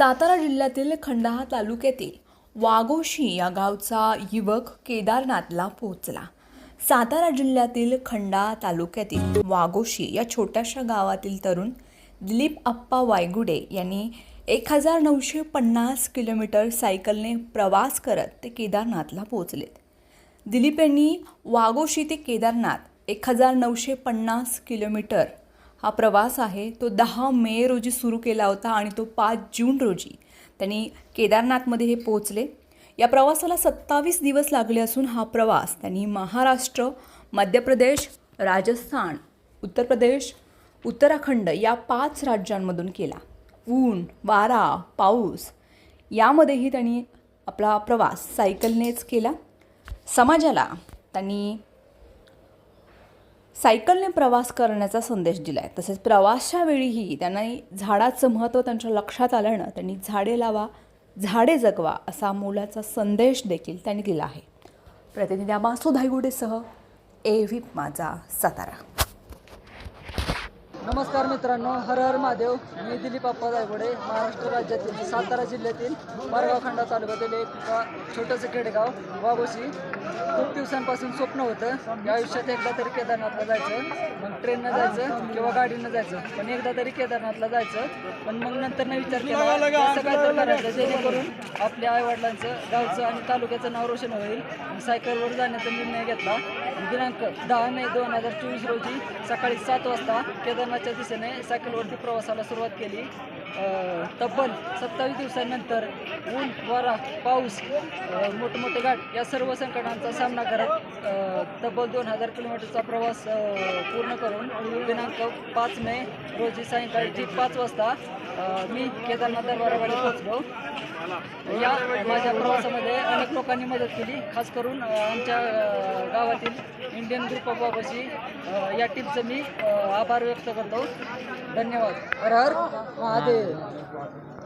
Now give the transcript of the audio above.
सातारा जिल्ह्यातील खंडाहा तालुक्यातील वाघोशी या गावचा युवक केदारनाथला पोहोचला. सातारा जिल्ह्यातील खंडाळा तालुक्यातील वाघोशी या छोट्याशा गावातील तरुण दिलीप अप्पा वायगुडे यांनी एक हजार नऊशे पन्नास किलोमीटर सायकलने प्रवास करत ते केदारनाथला पोहोचलेत. दिलीप यांनी वाघोशी ते केदारनाथ एक हजार नऊशे पन्नास किलोमीटर हा प्रवास आहे. तो दहा मे रोजी सुरू केला होता आणि तो पाच जून रोजी त्यांनी केदारनाथमध्ये हे पोचले या प्रवासाला सत्तावीस दिवस लागले असून हा प्रवास त्यांनी महाराष्ट्र मध्य प्रदेश राजस्थान उत्तर प्रदेश उत्तराखंड या पाच राज्यांमधून केला. ऊन वारा पाऊस यामध्येही त्यांनी आपला प्रवास सायकलनेच केला. समाजाला त्यांनी सायकलने प्रवास करण्याचा संदेश दिला आहे तसेच प्रवासाच्या वेळीही त्यांना झाडाचं महत्त्व त्यांच्या लक्षात आल्यानं त्यांनी झाडे लावा झाडे जगवा असा मोलाचा संदेश देखील त्यांनी दिला आहे. प्रतिनिधी मासू धायगुडेसह ए व्ही माझा सातारा. नमस्कार मित्रांनो हर हर महादेव. मी दिलीप अप्पा जायगोडे महाराष्ट्र राज्यातील सातारा जिल्ह्यातील पारगाव खंडा तालुक्यातील एक छोटंसं खेडेगाव वाघोशी. खूप दिवसांपासून स्वप्न होतं या आयुष्यात एकदा तरी केदारनाथला जायचं. मग ट्रेननं जायचं किंवा गाडीनं जायचं. पण एकदा तरी केदारनाथला जायचं. पण मग नंतर न विचार केला असं काय तर करायचं जेणेकरून आपल्या आईवडिलांचं गावचं आणि तालुक्याचं नाव रोशन होईल. सायकलवर जाण्याचा निर्णय घेतला. दिनांक दहा मे दोन हजार चोवीस रोजी सकाळी सात वाजता केदारनाथच्या दिशेने सायकलवरती प्रवासाला सुरुवात केली. तब्बल सत्तावीस दिवसांनंतर ऊन वारा पाऊस मोठमोठे घाट या सर्व संकटांचा सामना करत तब्बल दोन हजार किलोमीटरचा प्रवास पूर्ण करून दिनांक पाच मे रोजी सायंकाळी ठीक पाच वाजता मी केदारनाथ दरबाराकडे पोहोचलो. या माझ्या प्रवासामध्ये अनेक लोकांनी मदत केली खास करून आमच्या गावातील इंडियन ग्रुप ऑफ बाबाशी या टीमचं मी आभार व्यक्त करतो. धन्यवाद. हर हर महादेव.